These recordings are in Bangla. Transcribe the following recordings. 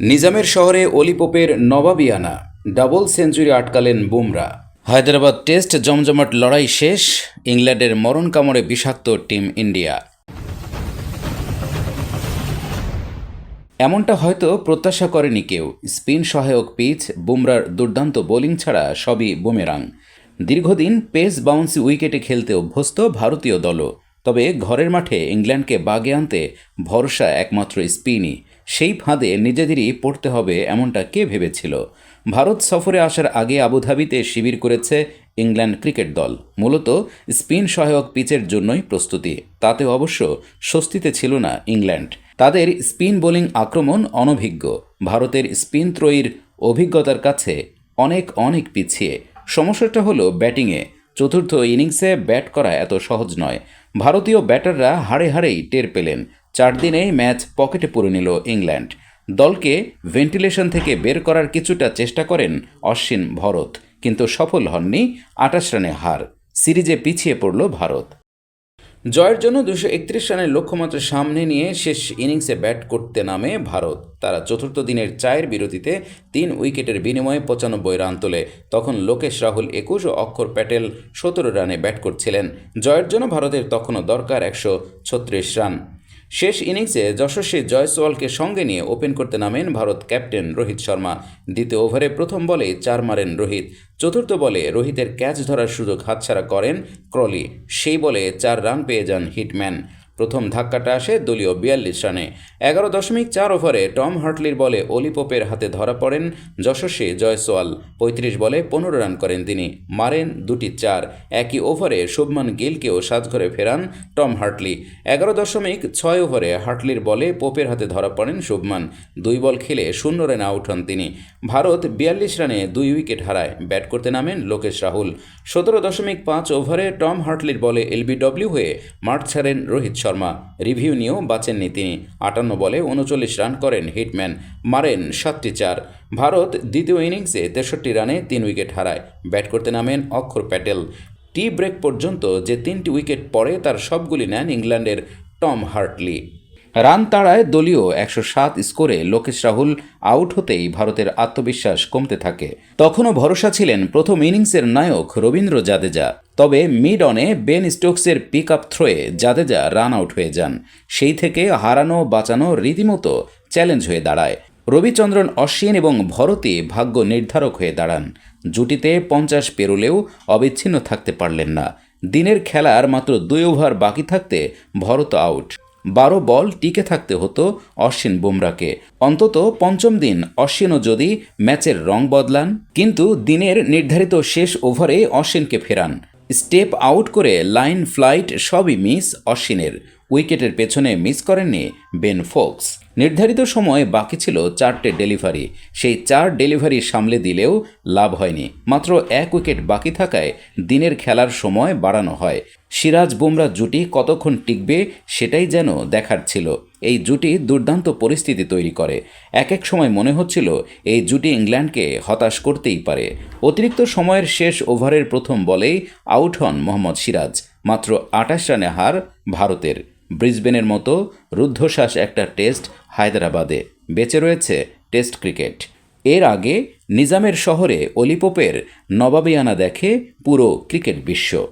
নিজামের শহরে অলিপোপের নবাবিয়ানা, ডাবল সেঞ্চুরি আটকালেন বুমরা। হায়দ্রাবাদ টেস্ট জমজমাট লড়াই শেষ, ইংল্যান্ডের মরণ কামড়ে বিষাক্ত টিম ইন্ডিয়া। এমনটা হয়তো প্রত্যাশা করেনি কেউ। স্পিন সহায়ক পিচ, বুমরার দুর্দান্ত বোলিং ছাড়া সবই বুমেরাং। দীর্ঘদিন পেস বাউন্সি উইকেটে খেলতে অভ্যস্ত ভারতীয় দলও। তবে ঘরের মাঠে ইংল্যান্ডকে বাগে আনতে ভরসা একমাত্র স্পিনই। সেই ফাঁদে নিজেদেরই পড়তে হবে এমনটা কে ভেবেছিল? ভারত সফরে আসার আগে আবুধাবিতে শিবির করেছে ইংল্যান্ড ক্রিকেট দল। মূলত স্পিন সহায়ক পিচের জন্যই প্রস্তুতি। তাতে অবশ্য স্বস্তিতে ছিল না ইংল্যান্ড। তাদের স্পিন বোলিং আক্রমণ অনভিজ্ঞ। ভারতের স্পিন ত্রয়ীর অভিজ্ঞতার কাছে অনেক অনেক পিছিয়ে। সমস্যাটা হলো ব্যাটিংয়ে। চতুর্থ ইনিংসে ব্যাট করা এত সহজ নয়। ভারতীয় ব্যাটাররা হাড়ে হাড়েই টের পেলেন। চার দিনেই ম্যাচ পকেটে পুরে নিল ইংল্যান্ড। দলকে ভেন্টিলেশন থেকে বের করার কিছুটা চেষ্টা করেন অশ্বিন ভরত, কিন্তু সফল হননি আটাশ রানে হার। সিরিজে পিছিয়ে পড়ল ভারত। জয়ের জন্য দুশো একত্রিশ রানের লক্ষ্যমাত্রা সামনে নিয়ে শেষ ইনিংসে ব্যাট করতে নামে ভারত। তারা চতুর্থ দিনের চায়ের বিরতিতে তিন উইকেটের বিনিময়ে পঁচানব্বই রান তোলে। তখন লোকেশ রাহুল একুশ ও অক্ষর প্যাটেল সতেরো রানে ব্যাট করছিলেন। জয়ের জন্য ভারতের তখনও দরকার একশো ছত্রিশ রান। শেষ ইনিংসে যশস্বী জয়সওয়ালকে সঙ্গে নিয়ে ওপেন করতে নামেন ভারত ক্যাপ্টেন রোহিত শর্মা। দ্বিতীয় ওভারে প্রথম বলেই চার মারেন রোহিত। চতুর্থ বলে রোহিতের ক্যাচ ধরার সুযোগ হাতছাড়া করেন ক্রলি। সেই বলে চার রান পেয়ে যান হিটম্যান। প্রথম ধাক্কাটা আসে দলীয় বিয়াল্লিশ রানে। এগারো দশমিক চার ওভারে টম হার্টলির বলে অলিপোপের হাতে ধরা পড়েন যশস্বী জয়সওয়াল। পঁয়ত্রিশ বলে পনেরো রান করেন তিনি, মারেন দুটি চার। একই ওভারে শুভমান গিলকেও সাজঘরে ফেরান টম হার্টলি। এগারো দশমিক ছয় ওভারে হার্টলির বলে পোপের হাতে ধরা পড়েন শুভমান। দুই বল খেলে শূন্য রানে আউট হন তিনি। ভারত বিয়াল্লিশ রানে দুই উইকেট হারায়, ব্যাট করতে নামেন লোকেশ রাহুল। সতেরো দশমিক পাঁচ ওভারে টম হার্টলির বলে এলবিডব্লিউ হয়ে মাঠ ছাড়েন রোহিত শর্মা। রিভিউ নিয়েও বাঁচেননি তিনি। আটান্ন বলে উনচল্লিশ রান করেন হিটম্যান মারেন সাতটি চার। ভারত দ্বিতীয় ইনিংসে তেষট্টি রানে তিন উইকেট হারায়। ব্যাট করতে নামেন অক্ষর প্যাটেল। টি ব্রেক পর্যন্ত যে তিনটি উইকেট পড়ে তার সবগুলি নেন ইংল্যান্ডের টম হার্টলি। রান তাড়ায় দলীয় একশো সাত স্কোরে লোকেশ রাহুল আউট হতেই ভারতের আত্মবিশ্বাস কমতে থাকে। তখনও ভরসা ছিলেন প্রথম ইনিংসের নায়ক রবীন্দ্র জাদেজা। তবে মিড অনে বেন স্টোকসের পিক আপ থ্রোয়ে জাদেজা রান আউট হয়ে যান। সেই থেকে হারানো, বাঁচানো রীতিমতো চ্যালেঞ্জ হয়ে দাঁড়ায়। রবিচন্দ্রন অশ্বিন এবং ভরতী ভাগ্য নির্ধারক হয়ে দাঁড়ান। জুটিতে পঞ্চাশ পেরোলেও অবিচ্ছিন্ন থাকতে পারলেন না। দিনের খেলার মাত্র দুই ওভার বাকি থাকতে ভরত আউট। বারো বল টিকে থাকতে হতো অশ্বিন বুমরাকে অন্তত পঞ্চম দিন অশ্বিনও যদি ম্যাচের রং বদলান, কিন্তু দিনের নির্ধারিত শেষ ওভারে অশ্বিনকে ফেরান। স্টেপ আউট করে লাইন ফ্লাইট সবই মিস অশ্বিনের। উইকেটের পেছনে মিস করেননি বেন ফোক্স। নির্ধারিত সময় বাকি ছিল চারটে ডেলিভারি। সেই চার ডেলিভারি সামলে দিলেও লাভ হয়নি। মাত্র এক উইকেট বাকি থাকায় দিনের খেলার সময় বাড়ানো হয়। সিরাজ বুমরা জুটি কতক্ষণ টিকবে সেটাই যেন দেখার ছিল। এই জুটি দুর্দান্ত পরিস্থিতি তৈরি করে। এক এক সময় মনে হচ্ছিল এই জুটি ইংল্যান্ডকে হতাশ করতেই পারে। অতিরিক্ত সময়ের শেষ ওভারের প্রথম বলেই আউট হন মোহাম্মদ সিরাজ। মাত্র আটাশ রানে হার ভারতের। ব্রিসবেনের মতো রুদ্ধশ্বাস একটা টেস্ট হায়দ্রাবাদে। বেঁচে রয়েছে টেস্ট ক্রিকেট। এর আগে নিজামের শহরে অলিপোপের নবাবিয়ানা দেখে পুরো ক্রিকেট বিশ্ব।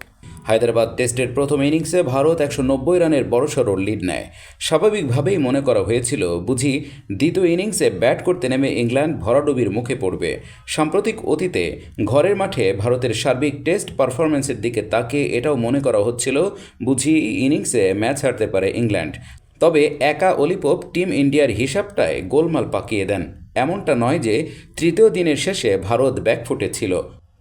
হায়দ্রাবাদ টেস্টের প্রথম ইনিংসে ভারত একশো নব্বই রানের বড়সড় লিড নেয়। স্বাভাবিকভাবেই মনে করা হয়েছিল, বুঝি দ্বিতীয় ইনিংসে ব্যাট করতে নেমে ইংল্যান্ড ভরাডুবির মুখে পড়বে। সাম্প্রতিক অতীতে ঘরের মাঠে ভারতের সার্বিক টেস্ট পারফরমেন্সের দিকে তাকিয়ে এটাও মনে করা হচ্ছিল, বুঝি ইনিংসে ম্যাচ হারতে পারে ইংল্যান্ড। তবে একা অলিপোপ টিম ইন্ডিয়ার হিসাবটায় গোলমাল পাকিয়ে দেন। এমনটা নয় যে তৃতীয় দিনের শেষে ভারত ব্যাকফুটে ছিল।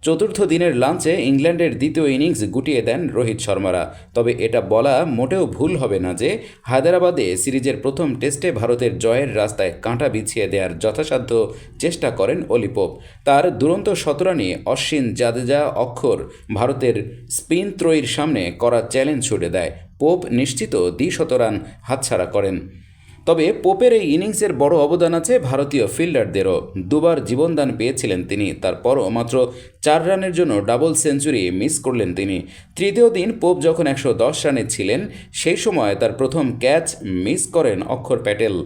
চতুর্থ দিনের লাঞ্চে ইংল্যান্ডের দ্বিতীয় ইনিংস গুটিয়ে দেন রোহিত শর্মারা। তবে এটা বলা মোটেও ভুল হবে না যে, হায়দ্রাবাদে সিরিজের প্রথম টেস্টে ভারতের জয়ের রাস্তায় কাঁটা বিছিয়ে দেওয়ার যথাসাধ্য চেষ্টা করেন অলিপোপ তার দুরন্ত শতরানি অশ্বিন জাদেজা অক্ষর ভারতের স্পিন ত্রয়ীর সামনে করা চ্যালেঞ্জ ছুড়ে দেয়। পোপ নিশ্চিত দ্বিশত রান হাতছাড়া করেন। তবে পোপের এই ইনিংসের বড় অবদান আছে ভারতীয় ফিল্ডারদেরও। দুবার জীবনদান পেয়েছিলেন তিনি, তারপরও মাত্র চার রানের জন্য ডাবল সেঞ্চুরি মিস করলেন তিনি। তৃতীয় দিন পোপ যখন একশো দশ রানে ছিলেন, সেই সময় তার প্রথম ক্যাচ মিস করেন অক্ষর প্যাটেল।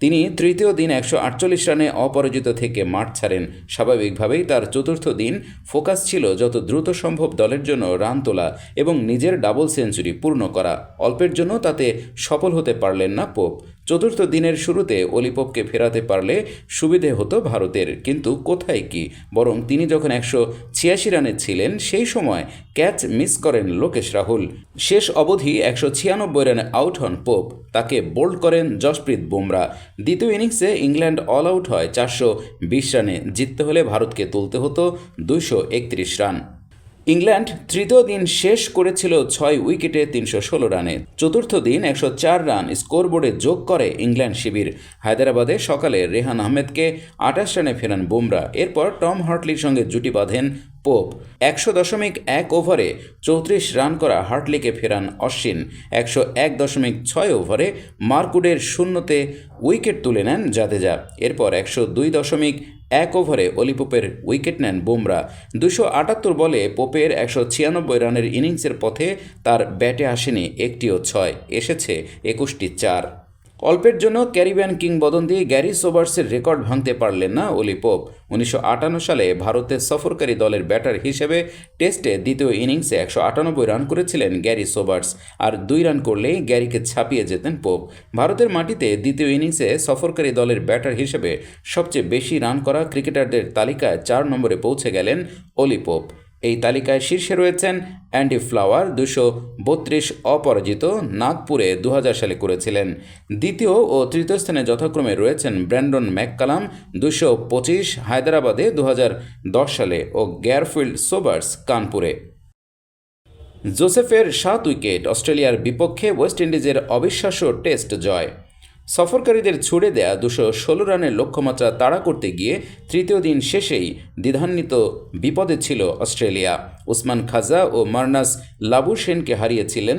তিনি তৃতীয় দিন একশো আটচল্লিশ রানে অপরাজিত থেকে মাঠ ছাড়েন। স্বাভাবিকভাবেই তার চতুর্থ দিন ফোকাস ছিল যত দ্রুত সম্ভব দলের জন্য রান তোলা এবং নিজের ডাবল সেঞ্চুরি পূর্ণ করা। অল্পের জন্য তাতে সফল হতে পারলেন না পোপ। চতুর্থ দিনের শুরুতে অলিপপকে ফেরাতে পারলে সুবিধে হতো ভারতের। কিন্তু কোথায় কি? বরং তিনি যখন একশো ছিয়াশি রানে ছিলেন, সেই সময় ক্যাচ মিস করেন লোকেশ রাহুল। শেষ অবধি একশো ছিয়ানব্বই রানে আউট হন পোপ। তাকে বোল্ড করেন জসপ্রীত বুমরা। দ্বিতীয় ইনিংসে ইংল্যান্ড অল আউট হয় চারশো বিশ রানে। জিততে হলে ভারতকে তুলতে হতো দুইশো একত্রিশ রান। ইংল্যান্ড তৃতীয় দিন শেষ করেছিল ছয় উইকেটে তিনশো ষোলো রানে। চতুর্থ দিন একশো চার রান স্কোরবোর্ডে যোগ করে ইংল্যান্ড শিবির। হায়দ্রাবাদে সকালে রেহান আহমেদকে আঠাশ রানে ফেরান বুমরা। এরপর টম হার্টলির সঙ্গে জুটি বাঁধেন পোপ। একশো দশমিক এক ওভারে চৌত্রিশ রান করা হার্টলিকে ফেরান অশ্বিন। একশো এক দশমিক ছয় ওভারে মার্কুডের শূন্যতে উইকেট তুলে নেন জাদেজা। এরপর একশো দুই দশমিক এক ওভারে অলি পোপের উইকেট নেন বুমরা। দুশো আটাত্তর বলে পোপের একশো ছিয়ানব্বই রানের ইনিংসের পথে তার ব্যাটে আসেনি একটিও ছয়, এসেছে একুশটি চার। অল্পের জন্য ক্যারিবিয়ান কিংবদন্তি গ্যারি সোবার্সের রেকর্ড ভাঙতে পারলেন না অলি পোপ। উনিশশো আটান্ন সালে ভারতের সফরকারী দলের ব্যাটার হিসেবে টেস্টে দ্বিতীয় ইনিংসে একশো আটানব্বই রান করেছিলেন গ্যারি সোবার্স আর দুই রান করলেই গ্যারিকে ছাপিয়ে যেতেন পোপ। ভারতের মাটিতে দ্বিতীয় ইনিংসে সফরকারী দলের ব্যাটার হিসেবে সবচেয়ে বেশি রান করা ক্রিকেটারদের তালিকায় চার নম্বরে পৌঁছে গেলেন অলি পোপ। এই তালিকায় শীর্ষে রয়েছেন অ্যান্ডি ফ্লাওয়ার দুশো বত্রিশ অপরাজিত, নাগপুরে দু হাজার সালে করেছিলেন। দ্বিতীয় ও তৃতীয় স্থানে যথাক্রমে রয়েছেন ব্র্যান্ডন ম্যাককালাম দুশো পঁচিশ, হায়দ্রাবাদে দু হাজার দশ সালে ও গ্যারফিল্ড সোবার্স কানপুরে। জোসেফের সাত উইকেট অস্ট্রেলিয়ার বিপক্ষে ওয়েস্ট ইন্ডিজের অবিশ্বাস্য টেস্ট জয়। সফরকারীদের ছুড়ে দেয়া দুশো ষোলো রানের লক্ষ্যমাত্রা তাড়া করতে গিয়ে তৃতীয় দিন শেষেই দ্বিধান্বিত বিপদে ছিল অস্ট্রেলিয়া। উসমান খাজা ও মার্নাস লাবু সেনকে হারিয়েছিলেন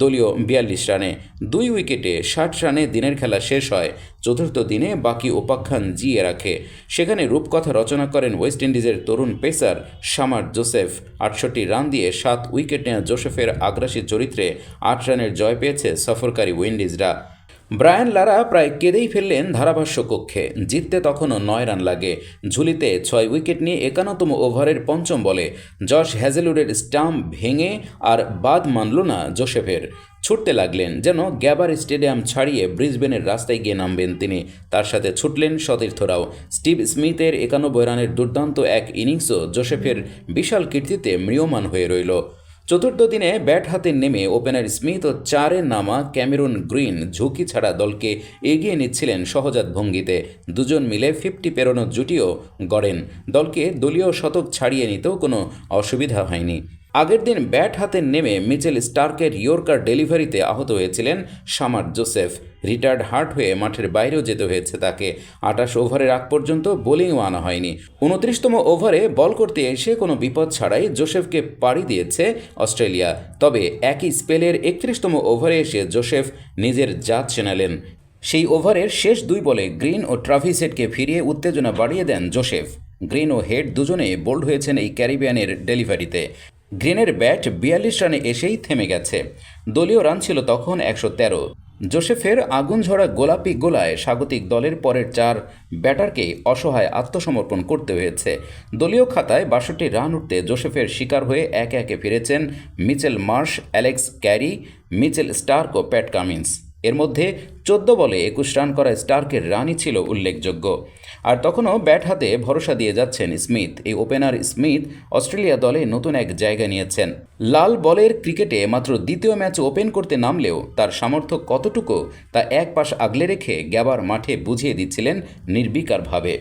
দলীয় বিয়াল্লিশ রানে। দুই উইকেটে ষাট রানে দিনের খেলা শেষ হয়, চতুর্থ দিনে বাকি উপাখ্যান জিয়ে রাখে। সেখানে রূপকথা রচনা করেন ওয়েস্ট ইন্ডিজের তরুণ পেসার সামার জোসেফ। আটষট্টি রান দিয়ে সাত উইকেট নেওয়া জোসেফের আগ্রাসী চরিত্রে আট রানের জয় পেয়েছে সফরকারী উইন্ডিজরা। ব্রায়ান লারা প্রায় কেঁদেই ফেললেন ধারাভাষ্য কক্ষে। জিততে তখনও নয় রান লাগে। ঝুলিতে ছয় উইকেট নিয়ে একান্নতম ওভারের পঞ্চম বলে জশ হ্যাজেলুডের স্টাম্প ভেঙে আর বাদ মানল না জোসেফের। ছুটতে লাগলেন যেন গ্যাবার স্টেডিয়াম ছাড়িয়ে ব্রিসবেনের রাস্তায় গিয়ে নামবেন তিনি। তার সাথে ছুটলেন সতীর্থরাও স্টিভ স্মিথের একানব্বই রানের দুর্দান্ত এক ইনিংসও জোসেফের বিশাল কীর্তিতে ম্রিয়মান হয়ে রইল। চতুর্থ দিনে ব্যাট হাতে নেমে ওপেনার স্মিথ ও চারে নামা ক্যামেরুন গ্রিন ঝুঁকি ছাড়া দলকে এগিয়ে নিচ্ছিলেন সহজাত ভঙ্গিতে। দুজন মিলে ফিফটি পেরোনো জুটিও গড়েন। দলকে দলীয় শতক ছাড়িয়ে নিতেও কোনো অসুবিধা হয়নি। আগের দিন ব্যাট হাতে নেমে মিচেল স্টার্কের ইয়র্কার ডেলিভারিতে আহত হয়েছিলেন সামার জোসেফ। রিটায়ার্ড হার্ট হয়ে মাঠের বাইরেও যেতে হয়েছে তাকে। আটাশ ওভারের আগ পর্যন্ত বোলিংও আনা হয়নি। উনত্রিশতম ওভারে বল করতে এসে কোনো বিপদ ছাড়াই জোসেফকে পাড়ি দিয়েছে অস্ট্রেলিয়া। তবে একই স্পেলের একত্রিশতম ওভারে এসে জোসেফ নিজের জাত চেনালেন। সেই ওভারের শেষ দুই বলে গ্রিন ও ট্রাভিসেটকে ফিরিয়ে উত্তেজনা বাড়িয়ে দেন জোসেফ। গ্রিন ও হেড দুজনে বোল্ড হয়েছেন এই ক্যারিবিয়ানের ডেলিভারিতে। গ্রিনের ব্যাট বিয়াল্লিশ রানে এসেই থেমে গেছে। দলীয় রান ছিল তখন একশো তেরো। জোসেফের আগুন ঝরা গোলাপি গোলায় স্বাগতিক দলের পরের চার ব্যাটারকে অসহায় আত্মসমর্পণ করতে হয়েছে। দলীয় খাতায় বাষট্টি রান উঠতে জোসেফের শিকার হয়ে একে একে ফিরেছেন Mitchell Marsh, Alex Carey, Mitchell Starc ও প্যাট কামিন্স। এর মধ্যে চোদ্দ বলে একুশ রান করা স্টার্কের রানই ছিল উল্লেখযোগ্য। আর তখনও ব্যাট হাতে ভরসা দিয়ে যাচ্ছেন স্মিথ। এই ওপেনার স্মিথ অস্ট্রেলিয়া দলে নতুন এক জায়গা নিয়েছেন। লাল বলের ক্রিকেটে মাত্র দ্বিতীয় ম্যাচ ওপেন করতে নামলেও তার সামর্থ্য কতটুকু তা এক পাশ আগলে রেখে গ্যাবার মাঠে বুঝিয়ে দিচ্ছিলেন নির্বিকারভাবে।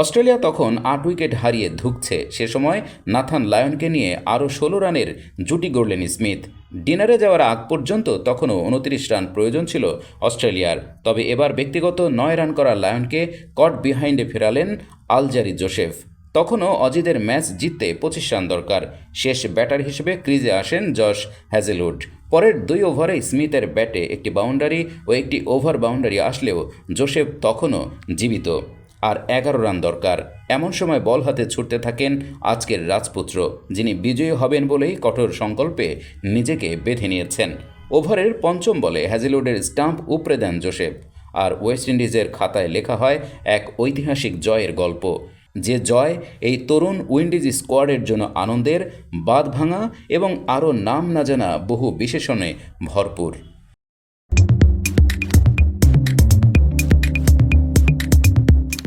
অস্ট্রেলিয়া তখন আট উইকেট হারিয়ে ধুঁকছে। সে সময় নাথান লায়নকে নিয়ে আরও ষোলো রানের জুটি গড়লেন স্মিথ। ডিনারে যাওয়ার আগ পর্যন্ত তখনও উনত্রিশ রান প্রয়োজন ছিল অস্ট্রেলিয়ার। তবে এবার ব্যক্তিগত নয় রান করা লায়নকে কট বিহাইন্ডে ফেরালেন আলজারি জোসেফ। তখনও অজিদের ম্যাচ জিততে পঁচিশ রান দরকার। শেষ ব্যাটার হিসেবে ক্রিজে আসেন জশ হ্যাজেলউড। পরের দুই ওভারে স্মিথের ব্যাটে একটি বাউন্ডারি ও একটি ওভার বাউন্ডারি আসলেও জোসেফ তখনও জীবিত। আর এগারো রান দরকার। এমন সময় বল হাতে ছুটতে থাকেন আজকের রাজপুত্র, যিনি বিজয়ী হবেন বলেই কঠোর সংকল্পে নিজেকে বেঁধে নিয়েছেন। ওভারের পঞ্চম বলে হ্যাজিলুডের স্টাম্প উপড়ে দেন জোসেফ। আর ওয়েস্ট ইন্ডিজের খাতায় লেখা হয় এক ঐতিহাসিক জয়ের গল্প। যে জয় এই তরুণ উইন্ডিজ স্কোয়াডের জন্য আনন্দের বাঁধ ভাঙা এবং আরও নাম না জানা বহু বিশেষণে ভরপুর।